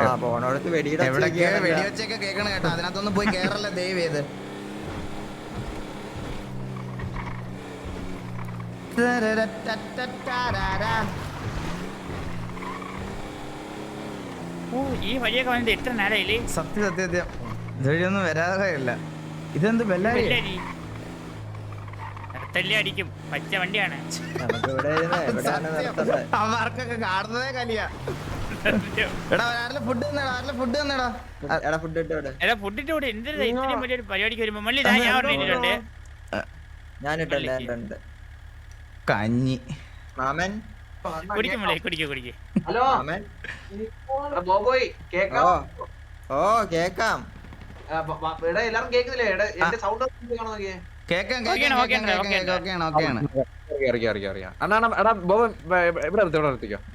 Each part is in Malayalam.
ആ പോണോടത്ത് വെടിയുടെ. വെടിവെച്ചൊക്കെ കേൾക്കണം കേട്ടോ. അതിനകത്തൊന്നും പോയി കേറല്ല ചെയ്ത് ഓ ഈ വഴിയൊക്കെ വന്നിട്ട് എത്ര നേരമില്ലേ സത്യം സത്യം സത്യം. ഇതുവഴിയൊന്നും വരാറേ ഇല്ല. ഇതെന്ത് ബെല്ലാരി? അടിക്കും. പച്ച വണ്ടിയാണ്. അവന്മാർക്കൊക്കെ കാണുന്നതേ കലിയാ. കഞ്ഞി. മാമൻ? കുടിക്കും മള്ളി കുടിക്കും കുടിക്കും. ഹലോ? ബോബോയ് ഓ കേക്കാം. ഓ ഇവിടെ എല്ലാരും കേക്കുന്നില്ലേ എടാ എന്റെ സൗണ്ട് കാണാൻ നോക്കിയേ. കേക്കാം കേക്കാം കേക്കാം ഓക്കെയാണ്.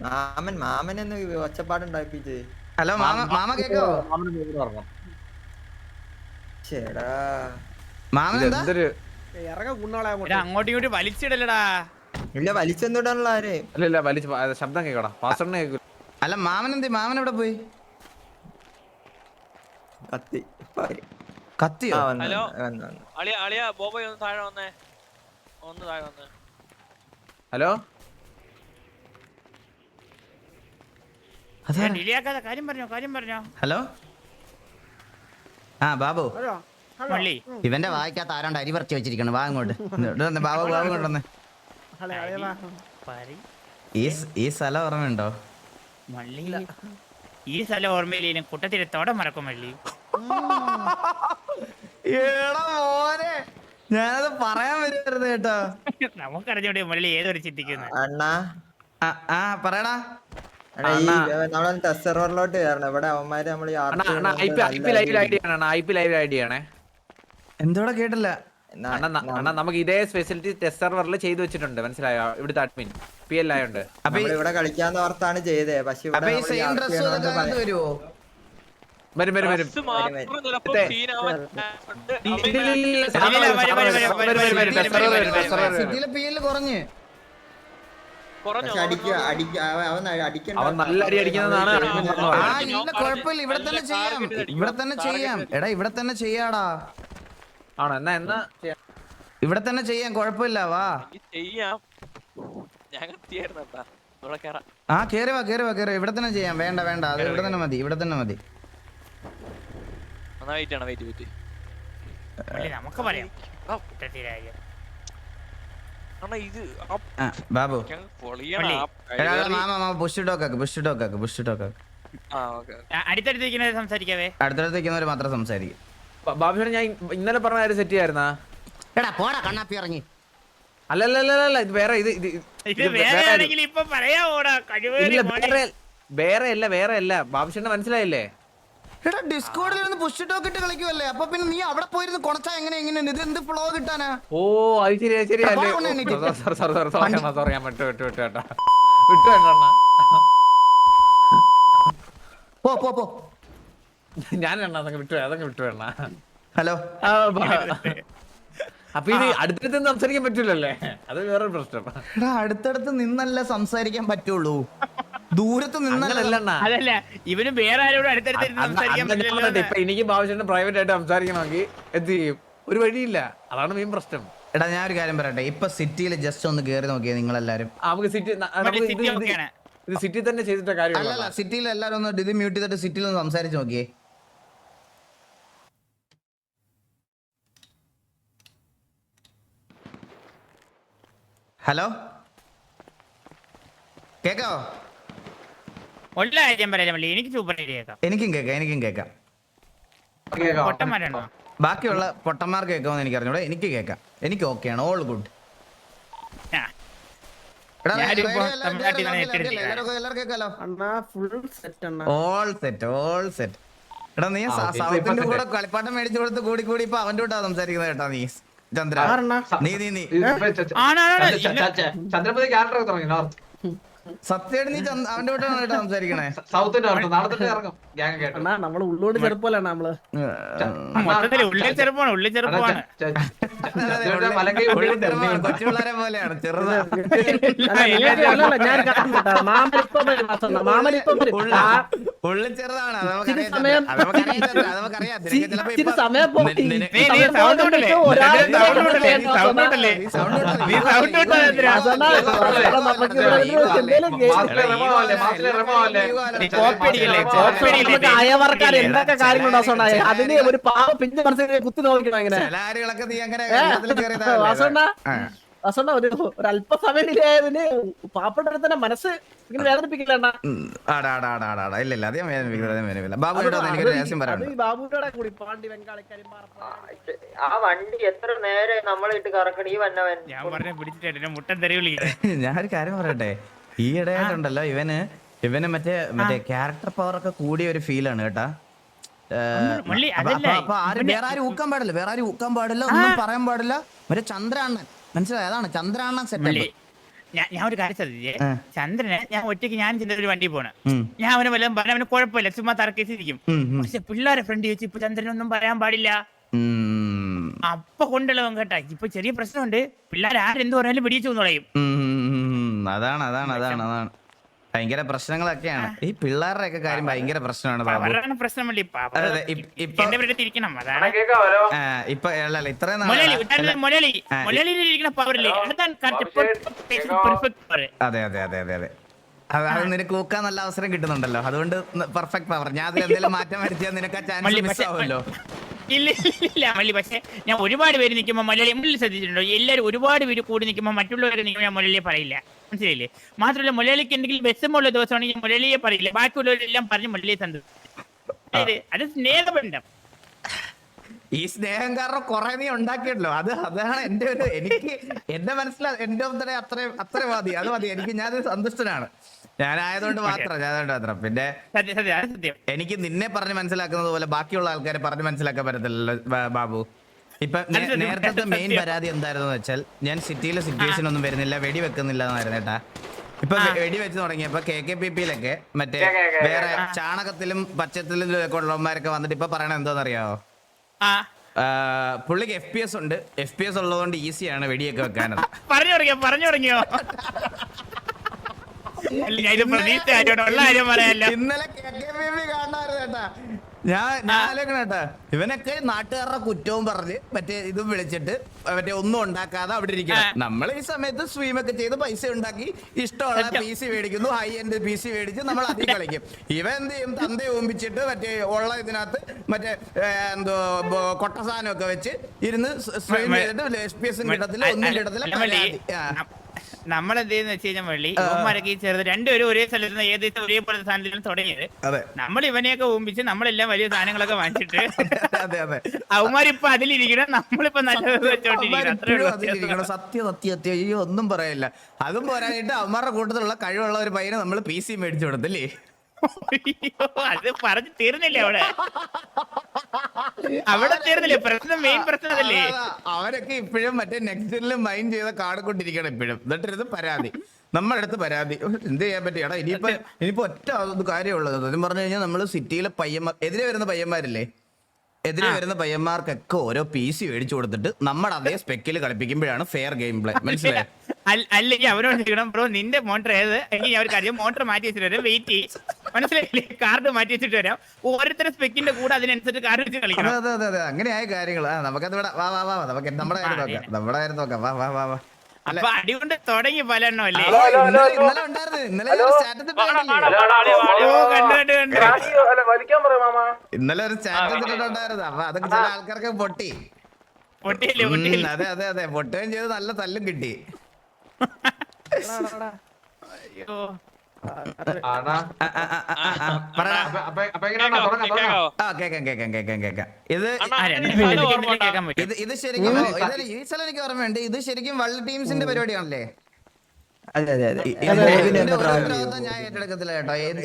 മാമൻ മാമൻ എന്ന് ഹലോ മാമ മാമ കേക്കോ? ചേടാ. മാമൻ അങ്ങോട്ടും. ഇങ്ങോട്ടും വലിച്ചിടലടാ ഇല്ല വലിച്ചെന്നിടാനുള്ള ആരെ? ഇല്ല വലിച്ച് ശബ്ദം കേക്കടാ. അല്ല മാമൻ എന്ത് മാമൻ എവിടെ പോയി? കത്തി. കത്തിയോ? ആ, വന്നു, ഹലോ. അളിയ അളിയ ബോബോയ് ഒന്ന് താഴെ വന്നേ. ഒന്ന് താഴെ വന്നേ. ഹലോ? അതെ. ഡിലേയാക്കാതെ കാര്യം പറഞ്ഞോ കാര്യം പറഞ്ഞോ. ഹലോ? ആ ബാബു. മള്ളി. ഇവന്റെ വായിക്കാത്ത ആരാണ്ട് അരി പറിച്ച് വെച്ചിരിക്കണം. വാ ഇങ്ങോട്ട് ഇങ്ങോട്ട് വന്നേ, ബാബു ബാബു കൊണ്ടുവന്ന് ഈ സ്ഥലം ഓർമ്മയുണ്ടോ? മള്ളി. ഈ സ്ഥലം ഓർമ്മയില്ലേലും കുട്ടത്തിലെ തോടം മറക്കും വള്ളി. എടാ മോനെ ഞാനത് പറയാൻ വരുന്നത് കേട്ടോ. നമുക്കറിഞ്ഞോടെ മുള്ളി ഏതൊരു ചിന്തിക്കുന്നത് അണ്ണാ. ആ, ആ പറയടാ. അണ്ണാ ഈ അണ്ണാ. നമ്മളെ ടെസ്റ്റ് സെർവറിലോട്ട് കയറണം. ഇവിടെ അവന്മാര് നമ്മൾ ഈ അണ്ണാ അണ്ണാ I P I P live I D ആണ് I P live I D ആണേ എന്തോടെ കേട്ടില്ല? അണ്ണാ അണ്ണാ നമുക്ക് ഇതേ സ്പെഷ്യലിറ്റി ടെസ്റ്റ് സെർവറിൽ ചെയ്തു വെച്ചിട്ടുണ്ട്. മനസ്സിലായോ? ഇവിടുത്തെ അഡ്മിൻ പി എൽ ആയോണ്ട്. ഇവിടെ കളിക്കാന്ന് ഓർത്താണ് ചെയ്തേ. പക്ഷെ വരും വരും വരും. അവൻ- നല്ല അടി അടിക്കുന്നതാണ് ഇവിടെ തന്നെ ചെയ്യാം. ഇവിടെ തന്നെ ചെയ്യാം. എടാ ഇവിടെ തന്നെ ചെയ്യാടാ. ആണോ? എന്നാ എന്നാ ഇവിടെ തന്നെ ചെയ്യാം കുഴപ്പമില്ല വാ. ചെയ്യാം. ഞാൻ കത്തിയായിരുന്നു കേട്ടാ. ഇവിടെ കേറാം. ആ കേറി വാ കേറി വാ കേറി ഇവിടെ തന്നെ ചെയ്യാം. വേണ്ട വേണ്ട. അത് ഇവിടെ തന്നെ മതി ഇവിടെ തന്നെ മതി. എന്നാ വെയിറ്റ് ആണ് വെയിറ്റ് വെയിറ്റ് മള്ളി നമുക്ക് പറയാം. ബാബു. മാത്രം സംസാരിക്കും. ബാബുഷേട്ടൻ ഞാൻ ഇന്നലെ പറഞ്ഞ കാര്യം സെറ്റ് ചെയ്യായിരുന്നാ? എടാ പോടാ കണ്ണാപ്പി ഇറങ്ങി. അല്ലല്ലല്ല ഇത് വേറെ ഇത് ഇത് ഇത് ഇത് വേറെ വേറെ ആണെങ്കിൽ ഇപ്പൊ പറയാവോടാ കഴിവേറി ഇല്ല മോനെ. വേറെ വേറെ അല്ല വേറെ അല്ല. ബാബുഷേട്ടന് മനസ്സിലായില്ലേ? എടാ ഡിസ്കോഡിൽ ഇരുന്ന് പുഷ് ടോക്ക് ഇട്ട് കളിക്കുവല്ലേ? അപ്പൊ പിന്നെ നീ അവിടെ പോയിരുന്ന് കൊണച്ചാ എങ്ങനെ എങ്ങനെയാണ് ഇത് എന്ത് ഫ്ലോ കിട്ടാനാ? ഓ അത് ശരി അത് ശരി എടാ, അല്ലേ പോടാ എണീറ്റ്. സോറി സോറി സോറി സോറി അണ്ണാ സോറി ഞാൻ വിട്ടു വിട്ടു വിട്ടു കേട്ടോ. വിട്ടു കേട്ടോ അണ്ണാ. പോ പോ പോ. ഞാൻ എണ്ണ അതങ്ങ് വിട്ടു അതങ്ങ് വിട്ടു വേണ ഹലോ. അപ്പൊ ഇത് അടുത്തടുത്ത് സംസാരിക്കാൻ പറ്റൂലല്ലേ? അത് വേറെ പ്രശ്നം. എടാ അടുത്തടുത്ത് നിന്നല്ല സംസാരിക്കാൻ പറ്റുള്ളൂ. ദൂരത്ത് നിന്നല്ല. അതല്ല ഇവന് വേറെ ആരോടും അടുത്തടുത്ത് ഇപ്പൊ എനിക്ക് ബാബുഷേട്ടൻ പ്രൈവറ്റ് ആയിട്ട് സംസാരിക്കണമെങ്കിൽ എന്ത് ചെയ്യും? ഒരു വഴിയില്ല. അതാണ് മെയിൻ പ്രശ്നം. എടാ ഞാൻ ഒരു കാര്യം പറയട്ടെ. ഇപ്പൊ സിറ്റിയിൽ ജസ്റ്റ് ഒന്ന് കേറി നോക്കിയാ നിങ്ങൾ എല്ലാരും നമുക്ക് സിറ്റി. ഇത് സിറ്റി തന്നെ ചെയ്തിട്ട കാര്യം സിറ്റിയിൽ എല്ലാരും ഒന്ന് ഇത് മ്യൂട്ട് ചെയ്തിട്ട് സിറ്റിയിൽ ഒന്ന് സംസാരിച്ച് നോക്കിയേ. ഹലോ? കേക്കോ ഉള്ള കാര്യം പറയാം മള്ളി എനിക്ക് സൂപ്പർ ഐഡിയ കേൾക്കാം എനിക്കും കേക്കാം എനിക്കും കേക്കാം. പൊട്ടന്മാരാണോ ബാക്കിയുള്ള പൊട്ടന്മാർക്ക് കേൾക്കാമെന്ന് എനിക്ക് അറിഞ്ഞൂടെ എനിക്ക് കേൾക്കാം എനിക്ക് ഓക്കെയാണ്. ഓൾ ഗുഡ് ആ, ഞാനിപ്പോ തമിഴ്നാട്ടിൽ നിന്ന് ഏറ്റെടുത്തിരിക്കുകയാണ്. എല്ലാവർക്കും കേൾക്കാലോ? അണ്ണാ ഫുൾ സെറ്റ് അണ്ണാ. ഓൾ സെറ്റ് ഓൾ സെറ്റ് എടാ നീ സൗത്തിന്റെ കൂടെ കളിപ്പാട്ടം മേടിച്ചു കൊടുത്ത് കൂടി കൂടി ഇപ്പൊ അവന്റെ കൂട്ടാ സംസാരിക്കുന്നത് കേട്ടാ നീ. ചന്ദ്ര. നീ നീ നീ. ചന്ദ്രപതി ക്യാരക്ടർ തുടങ്ങി നോർത്ത് സത്യമായിട്ട് നീ അവന്റെ വീട്ടാണ് സംസാരിക്കണേ. സൗത്തിന്റെ അടുത്ത് നടത്തിട്ട് ഇറങ്ങും. ഗ്യാങ് കേട്ടോ. അണ്ണാ നമ്മൾ ഉള്ളോട് ചെറുപ്പല്ലാണ് നമ്മൾ. മൊത്തത്തിൽ ഉള്ളിൽ ചെറുപ്പമാണ് ഉള്ളിൽ ചെറുപ്പമാണ്. മലക്കൈ ഉള്ളിൽ ചെറുതാണ്, കൊച്ചു പിള്ളേരെ പോലെയാണ് ചെറുതാ. ഉള്ളിൽ ചെറുതാണ് അയവർക്കാർ എന്തൊക്കെ കാര്യങ്ങളുണ്ട് അതിന് ഒരു പാവ പിഞ്ച് മനസ്സിൽ കുത്തി നോക്കണം ഇങ്ങനെ? നീ അങ്ങനെ വാസണ്ണ ആ. ഒരു ഒരു അല്പസമയം ഡിലേ തന്നെ മനസ്സ് ഇങ്ങനെ വേദനിപ്പിക്കില്ല ആ വണ്ടി എത്ര നേരെ നമ്മളിട്ട് കറക്കണം ഈ വന്നവൻ. ഞാൻ പറഞ്ഞ പിടിച്ചിട്ട് മുട്ടൻ തെരുവിളി ഞാൻ ഒരു കാര്യം പറയട്ടെ? ഈ ഇടയായിട്ടുണ്ടല്ലോ ഇവന്. ഇവന് മറ്റേ മറ്റേ ക്യാരക്ടർ പവർ ഒക്കെ കൂടിയ ഒരു ഫീലാണ് കേട്ടാ. അപ്പൊ- ആരും വേറെ ആരും ഊക്കാൻ പാടില്ല വേറെ ആരും ഊക്കാൻ പാടില്ല ഒന്നും പറയാൻ പാടില്ല. മറ്റേ ചന്ദ്രാണ്ണൻ മനസ്സിലായി? അതാണ് ചന്ദ്രാണ്ണൻ സെറ്റപ്പ് ഞാൻ ഒരു കാര്യം ശ്രദ്ധിച്ചേ ചന്ദ്രനെ ഞാൻ ഒറ്റയ്ക്ക് ഞാൻ ചിന്ത ഒരു വണ്ടി പോണ്. ഞാൻ അവനെ വല്ലതും പറഞ്ഞ അവന് കുഴപ്പമില്ല ചുമ്മാ ഉം. പക്ഷെ പിള്ളേരെ ഫ്രണ്ട് ചോദിച്ചു ഇപ്പൊ ചന്ദ്രനൊന്നും പറയാൻ പാടില്ല. അപ്പൊ കൊണ്ടുള്ളവൻ കേട്ടാ ഇപ്പൊ ചെറിയ പ്രശ്നമുണ്ട്. പിള്ളേർ ആരെന്ത് പറഞ്ഞാലും പിടിച്ചു കളയും അതാണ് അതാണ് അതാണ് അതാണ്. ഭയങ്കര പ്രശ്നങ്ങളൊക്കെയാണ്. ഈ പിള്ളേരുടെ ഒക്കെ കാര്യം ഭയങ്കര പ്രശ്നമാണ് പ്രശ്നമല്ലേ? ഇപ്പൊ അല്ല ഇത്രയും അതെ അതെ അതെ അതെ അതെ. അത് നിനക്ക് ഊക്കാൻ നല്ല അവസരം കിട്ടുന്നുണ്ടല്ലോ. അതുകൊണ്ട് പെർഫെക്റ്റ് പവർ ഞാൻ അതിൽ എന്തെങ്കിലും മാറ്റം വരുത്തിയാൽ നിനക്ക് ആ ചാൻസ് മിസ് ആവുമല്ലോ. ഇല്ല ഇല്ല, മല്ലി. പക്ഷെ ഞാൻ ഒരുപാട് പേര് നിൽക്കുമ്പോൾ മലയാളി മുന്നിൽ ശ്രദ്ധിച്ചിട്ടുണ്ടോ. എല്ലാവരും ഒരുപാട് പേര് കൂടി നിൽക്കുമ്പോൾ മറ്റുള്ളവരെ നിൽക്കുമ്പോൾ ഞാൻ മലയാളിയെ പറയില്ല. മനസ്സിലായില്ലേ? മാത്രമല്ല മലയാളിക്ക് എന്തെങ്കിലും വിഷമമുള്ള ദിവസമാണെങ്കിൽ മലയാളിയെ പറയില്ല. ബാക്കിയുള്ളവരെല്ലാം പറഞ്ഞ് മലയാളിയെ സന്തോഷം അത് സ്നേഹബന്ധം. ഈ സ്നേഹം കാരണം കുറെ നീ ഉണ്ടാക്കിയല്ലോ. അത് അതാണ് എന്റെ ഒരു എനിക്ക് എന്റെ മനസ്സിലാ എന്റെ അത്രയും അത്ര മതി. അത് മതി. എനിക്ക് ഞാൻ സന്തുഷ്ടനാണ്. ഞാനായതുകൊണ്ട് മാത്രം ഞാനായതുകൊണ്ട് മാത്രം. പിന്നെ സത്യം സത്യം എനിക്ക് നിന്നെ പറഞ്ഞ് മനസ്സിലാക്കുന്നത് പോലെ ബാക്കിയുള്ള ആൾക്കാരെ പറഞ്ഞ് മനസ്സിലാക്കാൻ പറ്റത്തില്ലല്ലോ ബാബു. ഇപ്പൊ. നേരത്തെ മെയിൻ പരാതി എന്തായിരുന്നു വെച്ചാൽ ഞാൻ സിറ്റിയിലെ സിറ്റുവേഷൻ ഒന്നും വരുന്നില്ല വെടി വെക്കുന്നില്ല എന്നായിരുന്നു കേട്ടാ. ഇപ്പൊ വെടി വെച്ച് തുടങ്ങിയപ്പോ കെ കെ പി പിയിലൊക്കെ മറ്റേ വേറെ ചാണകത്തിലും പച്ചത്തിലും ഒക്കെ ഉള്ളവന്മാരൊക്കെ വന്നിട്ട് ഇപ്പൊ പറയണത് എന്തോന്നറിയാവോ പുള്ളിക്ക് എഫ് പി എസ് ഉണ്ട്. എഫ് പി എസ് ഉള്ളതുകൊണ്ട് ഈസിയാണ് വെടിയൊക്കെ വെക്കാനത്. പറഞ്ഞു തുടങ്ങിയോ പറഞ്ഞു തുടങ്ങിയോ? ഇന്നലെ ഞാൻ ഞാൻ ആലോചിക്കണേട്ടാ ഇവനൊക്കെ നാട്ടുകാരുടെ കുറ്റവും പറഞ്ഞ് മറ്റേ ഇതും വിളിച്ചിട്ട് മറ്റേ ഒന്നും ഉണ്ടാക്കാതെ അവിടെ ഇരിക്കണം. നമ്മൾ ഈ സമയത്ത് സ്ട്രീം ഒക്കെ ചെയ്ത് പൈസ ഉണ്ടാക്കി ഇഷ്ടമുള്ള. പി സി മേടിക്കുന്നു ഹൈ എൻഡ് പി സി മേടിച്ച് നമ്മൾ അതി കളിക്കും. ഇവ എന്ത് ചെയ്യും? തന്ത ഓമ്പിച്ചിട്ട് മറ്റേ ഉള്ള ഇതിനകത്ത് മറ്റേ എന്തോ കൊട്ട സാധനമൊക്കെ വെച്ച് ഇരുന്ന് സ്ട്രീം ചെയ്തിട്ട് എസ് പി എസും കിട്ടത്തില്ല ഒന്നും കിട്ടത്തില്ല. നമ്മൾ എന്ത് ചെയ്യുന്ന വെച്ച് കഴിഞ്ഞാൽ വെള്ളി ഇവന്മാരൊക്കെ ഈ ചെറുത് രണ്ടുപേരും ഒരേ സ്ഥലത്ത് നിന്ന് ഏകദേശം ഒരേപോലെ സാധനത്തിൽ തുടങ്ങിയത്. അതെ. നമ്മൾ ഇവനെയൊക്കെ ഊമ്പിച്ച് നമ്മളെല്ലാം വലിയ സാധനങ്ങളൊക്കെ വാങ്ങിച്ചിട്ട് അതെ അതെ. അവന്മാരിപ്പൊ അതിലിരിക്കണം നമ്മളിപ്പോ നല്ല വെച്ചോണ്ടിരിക്കണം. സത്യം സത്യം സത്യം. ഒന്നും പറയില്ല. അതും പോരാനായിട്ട് അവന്മാരുടെ കൂട്ടത്തിലുള്ള കഴിവുള്ള ഒരു പയ്യനെ നമ്മൾ പി സി മേടിച്ചു കൊടുത്തല്ലേ? അത് പറഞ്ഞു തീർന്നില്ല അവിടെ? അവിടെ തീർന്നില്ലേ പ്രശ്നം മെയിൻ പ്രശ്നം അതല്ലേ? അവരൊക്കെ ഇപ്പോഴും മറ്റേ നെക്സ്റ്റിൽ മൈൻഡ് ചെയ്ത കാട് കൊണ്ടിരിക്കണം ഇപ്പോഴും. എന്നിട്ടൊരു പരാതി. നമ്മുടെ അടുത്ത് പരാതി എന്ത് ചെയ്യാൻ പറ്റി? എടാ ഇനിയിപ്പോ ഇനിയിപ്പോ ഒറ്റ അത് കാര്യമുള്ളത് സത്യം പറഞ്ഞു കഴിഞ്ഞാൽ നമ്മൾ സിറ്റിയിലെ പയ്യന്മാർ എതിരെ വരുന്ന പയ്യന്മാരില്ലേ? എതിരെ വരുന്ന പയ്യന്മാർക്കൊക്കെ ഓരോ പി സി മേടിച്ചു കൊടുത്തിട്ട് നമ്മൾ അതേ സ്പെക്കിൽ കളിപ്പിക്കുമ്പോഴാണ് ഫെയർ ഗെയിം പ്ലേ മനസ്സിലായി? അല്ല- അല്ലെങ്കിൽ അവരോട് ബ്രോ നിന്റെ മോട്ടർ ഏത്? അല്ലെങ്കിൽ അവർക്ക് അധികം മോട്ടർ മാറ്റി വെച്ചിട്ട് വെയിറ്റ് ചെയ്യും. മനസ്സിലായില്ലേ കാർഡ് മാറ്റി വെച്ചിട്ട് വരാം. ഓരോരുത്തരുടെ സ്പെക്കിന്റെ കൂടെ അതിനനുസരിച്ച് കാർഡ് വെച്ച് കളിക്കണം. അതെ അതെ അതെ. അങ്ങനെയായ കാര്യങ്ങൾ ആ നമുക്കത് ഇവിടെ വാ വാ വാ നമുക്ക് നമ്മുടെ കാര്യം നോക്കാം. നമ്മുടെ കാര്യം നോക്കാം. വാ വാ വാ വാ. അപ്പൊ അടികൊണ്ട് തുടങ്ങി പലെണ്ണം അല്ലേ? ഇന്നലെ ഉണ്ടായിരുന്നു. ഇന്നലെ സ്റ്റാറ്റസ് ഓ കണ്ടു കണ്ടു കണ്ടു. ഇന്നലെ ഒരു സ്റ്റാറ്റസ് ഇട്ടിട്ടുണ്ടായിരുന്നു അപ്പൊ അതൊക്കെ ചില ആൾക്കാർക്ക് പൊട്ടി. പൊട്ടിയില്ലേ പൊട്ടിയില്ലേ? അതെ അതെ അതെ. പൊട്ടുകയും ചെയ്ത്. നല്ല തല്ലും കിട്ടി. അയ്യോ. ഇത് ശരിക്കും എനിക്ക് ഓർമ്മയുണ്ട് ഇത് ശരിക്കും വള്ളി ടീംസിന്റെ പരിപാടിയാണല്ലേ.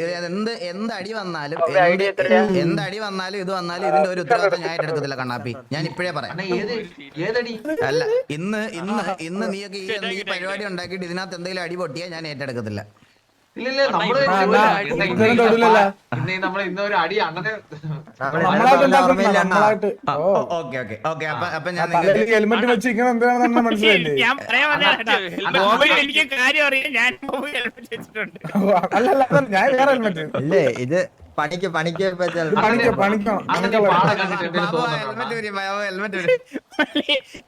ഞാൻ എന്ത് എന്ത് അടി വന്നാലും എന്ത് അടി വന്നാലും ഇത് വന്നാലും ഇതിന്റെ ഒരു ഉത്തരവാദിത്തം ഞാൻ ഏറ്റെടുക്കത്തില്ല കണ്ണാപ്പി ഞാൻ ഇപ്പോഴേ പറയാം അല്ല ഇന്ന് ഇന്ന് ഇന്ന് നീയൊക്കെ ഈ പരിപാടി ഉണ്ടാക്കിയിട്ട് ഇതിനകത്ത് എന്തെങ്കിലും അടി പൊട്ടിയാൽ ഞാൻ ഏറ്റെടുക്കത്തില്ല ഇല്ല ഇല്ല നമ്മൾ ആ, ഇന്ന് എന്നാ, ഇന്ന് ഇതൊന്നും ഇന്ന് തൊടില്ലല്ലോ. ഇന്ന് ഈ നമ്മൾ ഇന്ന് ഒരു അടി അണ്ണനെ നമ്മളായിട്ട് ഉണ്ടാക്കുന്ന നമ്മളായിട്ട്. ഓ. Okay okay okay. അപ്പൊ അപ്പൊ ഞാൻ ഹെൽമെറ്റ് വെച്ച് ഇങ്ങനെ എന്താണെന്ന് മനസ്സിലായില്ലേ? എനിക്ക് കാര്യം അറിയാം. ഞാൻ അല്ലല്ല ഞാൻ വേറെ ഹെൽമെറ്റ് ഇല്ലേ ഇത് പണിക്ക് പണിക്ക്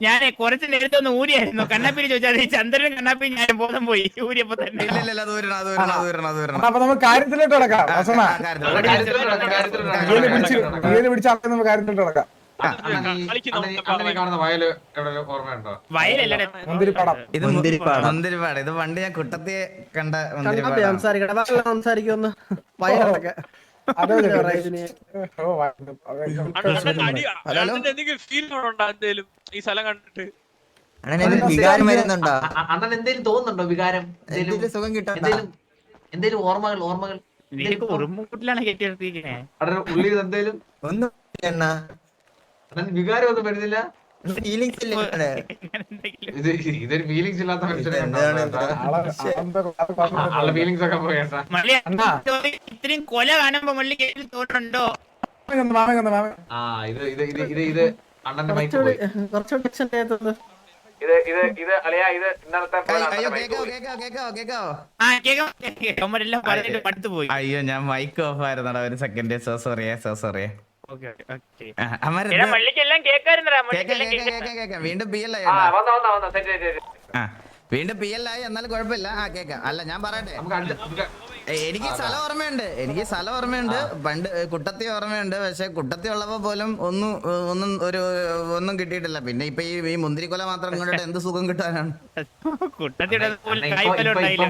ഞാൻ കുറച്ച് നേരത്തെ ഒന്ന് ഊരിയായിരുന്നു. കണ്ണാപ്പിരി ചോദിച്ചാൽ ചന്ദ്രൻ ചന്ദ്രനും കണ്ണാപ്പി ഞാൻ ബോധം പോയി. ഊരിയപ്പോ തന്നെ. അപ്പൊ നമുക്ക് കാര്യത്തിലോട്ട് കിടക്കാം. പിടിച്ച് നമുക്ക് കാര്യത്തിലോട്ട് കിടക്കാം. മുന്തിരിപ്പാടം. ഇത് മുന്തിരിപ്പാടം. മുന്തിരിപ്പാട്. പണ്ട് ഞാൻ കുട്ടത്തെ കണ്ട കണ്ണാപ്പി മുന്തിരിപ്പാടാണ്. സംസാരിക്കട്ടെ സംസാരിക്കുമെന്ന് വയറൊക്കെ എന്തെങ്കിലും ഫീൽ ഉണ്ടോ എന്തേലും? ഈ സ്ഥലം കണ്ടിട്ട്. വികാരം വരുന്നുണ്ടോ? അണ്ണൻ എന്തേലും തോന്നുന്നുണ്ടോ വികാരം? എന്തേലും സുഖം എന്തേലും എന്തേലും ഓർമ്മകൾ ഓർമ്മകൾ? ഉള്ളിൽ എന്തേലും? ഒന്നും വികാരം ഒന്നും വരുന്നില്ല? ഫീലിങ്സ്. ഇത് ഇതൊരു ഫീലിങ്സ് ഇല്ലാത്ത മനുഷ്യനെ. ഫീലിങ്സ് ഒക്കെ പോയേട്ടാ. ഇത്രയും കൊല കാണുമ്പോ മള്ളി തോന്നുന്നുണ്ടോ. ആ ഇത് ഇത് ഇത് ഇത് ഇത് അണ്ണന്റെ മൈക്ക് പോയി. ഇത് ഇന്നലത്തെ അയ്യോ ഞാൻ മൈക്ക് ഓഫ് ആയിരുന്നടാ ഒരു സെക്കൻഡ് സോ സോറിയേ സോ സോറിയേ വീണ്ടും പി എൽ ആയി വീണ്ടും പി എൽ ആയി എന്നാലും കുഴപ്പമില്ല. ആ കേക്കാം. അല്ല ഞാൻ പറയട്ടെ. എനിക്ക് സ്ഥലം ഓർമ്മയുണ്ട്. എനിക്ക് സ്ഥലം ഓർമ്മയുണ്ട്. പണ്ട് കുട്ടത്തി ഓർമ്മയുണ്ട്. പക്ഷെ കുട്ടത്തി ഉള്ളപ്പോ പോലും ഒന്നും ഒന്നും ഒരു ഒന്നും കിട്ടിയിട്ടില്ല. പിന്നെ ഇപ്പൊ ഈ ഈ മുന്തിരിക്കൊല മാത്രം കൊണ്ടിട്ട് എന്ത് സുഖം കിട്ടാനാണ്?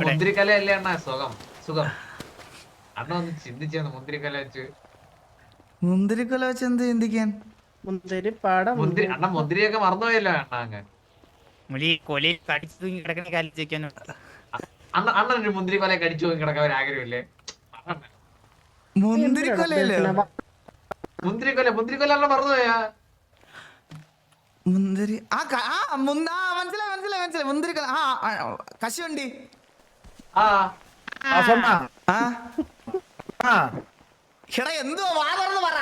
മുന്തിരിക്കല അല്ലേ സുഖം സുഖം. അന്നൊന്ന് ഒന്ന് ചിന്തിച്ചാണ് മുന്തിരിക്കല വെച്ച്. മുന്തിരിക്കൊല വെച്ച് എന്ത് ചിന്തിക്കാൻ? മുന്തിരി പാടം മുന്തിരി അണ്ണ മുന്തിരിയൊക്കെ മറന്നുപോയല്ലോ അണ്ണ അങ്ങ്. മുലി കൊലയിൽ കടിച്ചു തൂങ്ങി കിടക്കുന്ന കാലിച്ച് വെക്കാനോ അണ്ണ അണ്ണൻ ഒരു മുന്തിരി കൊല കടിച്ചു തൂങ്ങി കിടക്കാൻ ഒരു ആഗ്രഹമില്ലേ? മുന്തിരിക്കൊലയല്ലേ? മുന്തിരിക്കൊല മുന്തിരിക്കൊല അണ്ണ മറന്നുപോയാ? മുന്തിരി ആ ആ മനസ്സിലായി മനസ്സിലായി മനസ്സിലായി. മുന്തിരിക്കൊല ആ ആ, കശുവണ്ടി. ആ. ആ. എടാ എന്തുവാ? വാ തുറന്ന് പറ.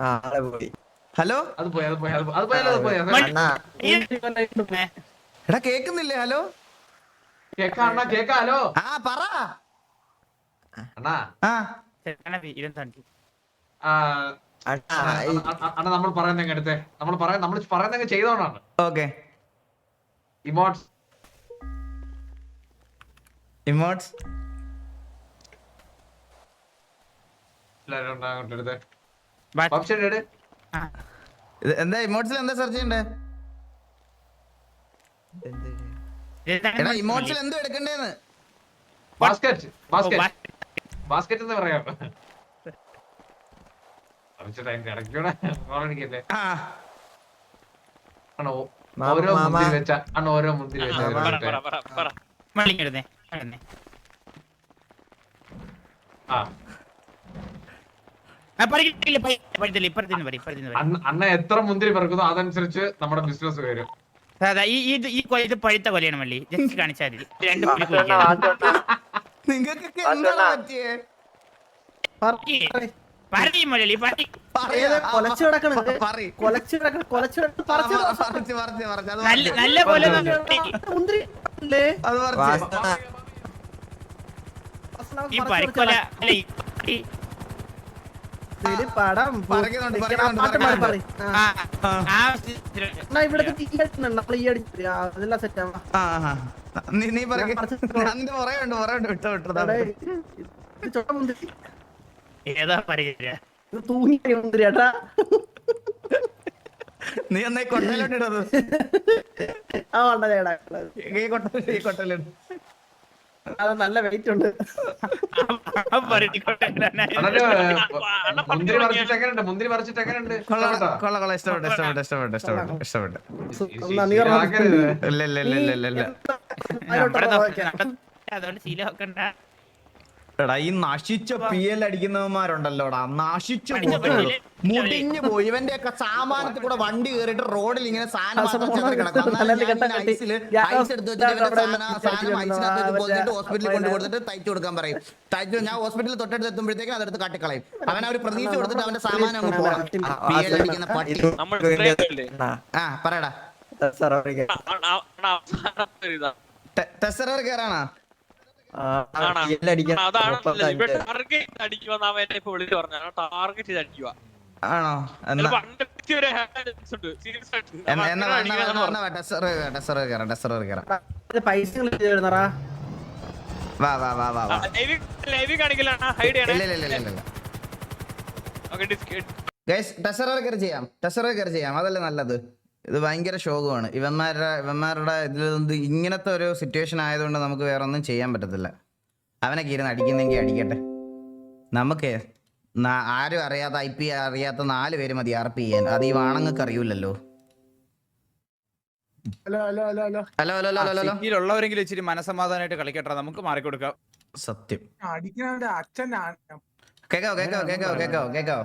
ആളെ പോയി. ഹലോ? അത് പോയി അത് പോയി അത് പോയി അത് പോയാലോ അത് പോയി. അത്. എടാ കേക്കുന്നില്ലേ? ഹലോ? കേക്കാ അണ്ണ കേക്കാലോ ആ പറ. അണ്ണാ. ആ. ആ, അണ്ണാ ഈ- അണ്ണ- അണ്ണ നമ്മൾ പറയുന്ന എടുത്തേ? നമ്മൾ പറയാൻ നമ്മൾ പറയുന്ന ചെയ്തോണ്ടാണ്. ഓക്കെ. ഇമോട്ട്സ് ഇമോട്സ് എല്ലാവരും ഉണ്ട് അങ്ങോട്ട് എടുത്തേ ബാ- ഓപ്ഷൻ എടു ആ, ഇത് എന്താ ഇമോട്സിൽ എന്താ സെർച്ച് ചെയ്യണ്ടേ? എടാ. ഇമോട്സിൽ എന്തോ എടുക്കണ്ടേന്ന്? ബാസ്കറ്റ് ബാസ്കറ്റ് ബാസ്കറ്റ് എന്ന് പറയാം. ആ. ഓരോ. മുന്തിരി വെച്ച അണ്ണ ഓരോ മുന്തിരി വെച്ച മാമ. അണ്ണ എത്ര മുന്തിരി പറക്കുന്നു അതനുസരിച്ച് നമ്മുടെ ബിസിനസ് വരും. ഈ ഈ- ഇത് പഴുത്ത കൊലയാണ് മള്ളി. ജസ്റ്റ് കാണിച്ചാൽ മതി രണ്ട് പറയും പറയും അത് നല്ല. ഈ പരിക്കൊല അല്ല നീ ഉണ്ട് പുറകെ ഉണ്ട്. വിട്ടോ വിട്ടോ ഏതാ പറയുക? ഇത് തൂങ്ങിയ മുന്തിരി ഏട്ടാ. നീ ഒന്നേ കൊട്ടയിലോട്ട് ഇടത്? ആ വേണ്ട ചേട്ടാ ഈ കൊട്ട ഈ കൊട്ടയിലിട് അത് നല്ല വെയിറ്റ് ഉണ്ട്. മുന്തിരി പറിച്ചിട്ട് എങ്ങനെയുണ്ട്? മുന്തിരി പറിച്ചിട്ട് എങ്ങനെയുണ്ട്? കൊള്ള ഇഷ്ടപ്പെട്ടോ? കൊള്ള കൊള്ള. ഇഷ്ടപ്പെട്ടു ഇഷ്ടപ്പെട്ടു ഇഷ്ടപ്പെട്ടു ഇഷ്ടപ്പെട്ടു ഇഷ്ടപ്പെട്ടു. ഇല്ല ഇല്ല ഇല്ല ഇല്ല ഇല്ല. അതുകൊണ്ട് ശീലമാക്കണ്ട എടാ ഈ നശിച്ച പി എൽ അടിക്കുന്നവന്മാരുണ്ടല്ലോടാ നശിച്ചു മുടിഞ്ഞു പോയി ഇവന്റെ ഒക്കെ സാമാനത്തിൽ കൂടെ വണ്ടി കയറിയിട്ട് റോഡിൽ ഇങ്ങനെ ഹോസ്പിറ്റലിൽ കൊണ്ടു കൊടുത്തിട്ട് തയ്ച്ചു കൊടുക്കാൻ പറയും തയ്ച്ചു ഞാൻ ഹോസ്പിറ്റലിൽ തൊട്ടടുത്ത് എത്തുമ്പോഴത്തേക്ക് അതെടുത്ത് കാട്ടിക്കളയും അവൻ അവർ പ്രതീക്ഷ കൊടുത്തിട്ട് അവന്റെ സാമാനം അങ്ങ് പോകണം ആ പറയടാ ടെസ്റ്റർ കയറാണോ ആണോ. പൈസ വാ വാ വാ വാ ചെയ്യാം. ടെസ്റ്റർ ചെയ്യാം. അതല്ലേ നല്ലത്? ഇത് ഭയങ്കര ശോകമാണ്. ഇവന്മാരുടെ ഇവന്മാരുടെ ഇതിൽ ഇങ്ങനത്തെ ഒരു സിറ്റുവേഷൻ ആയതുകൊണ്ട് നമുക്ക് വേറെ ഒന്നും ചെയ്യാൻ പറ്റത്തില്ല. അവനൊക്കെ ഇരുന്ന് അടിക്കുന്നെങ്കിൽ അടിക്കട്ടെ. നമുക്ക് ആരും അറിയാത്ത ഐ പി അറിയാത്ത നാല് പേര് മതി ആർ പി ചെയ്യാൻ. അത് ഈ വാണങ്ങൾക്ക് അറിയൂലല്ലോ hello hello hello hello. Hello hello hello hello hello. സിറ്റിയിലുള്ളവരെങ്കിലും ഇച്ചിരി മനസമാധാനമായിട്ട് കളിക്കട്ടെ. നമുക്ക് മാറിക്കൊടുക്കാം. സത്യം. അടിക്കുന്നവന്റെ അച്ഛൻ കേക്കോ കേക്കോ കേക്കോ കേക്കോ കേക്കോ.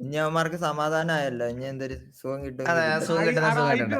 ഇനി അവന്മാർക്ക് ഇനി എന്തൊരു സുഖം കിട്ടും സുഖം കിട്ടുന്ന സുഖം കിട്ടുന്നുണ്ട്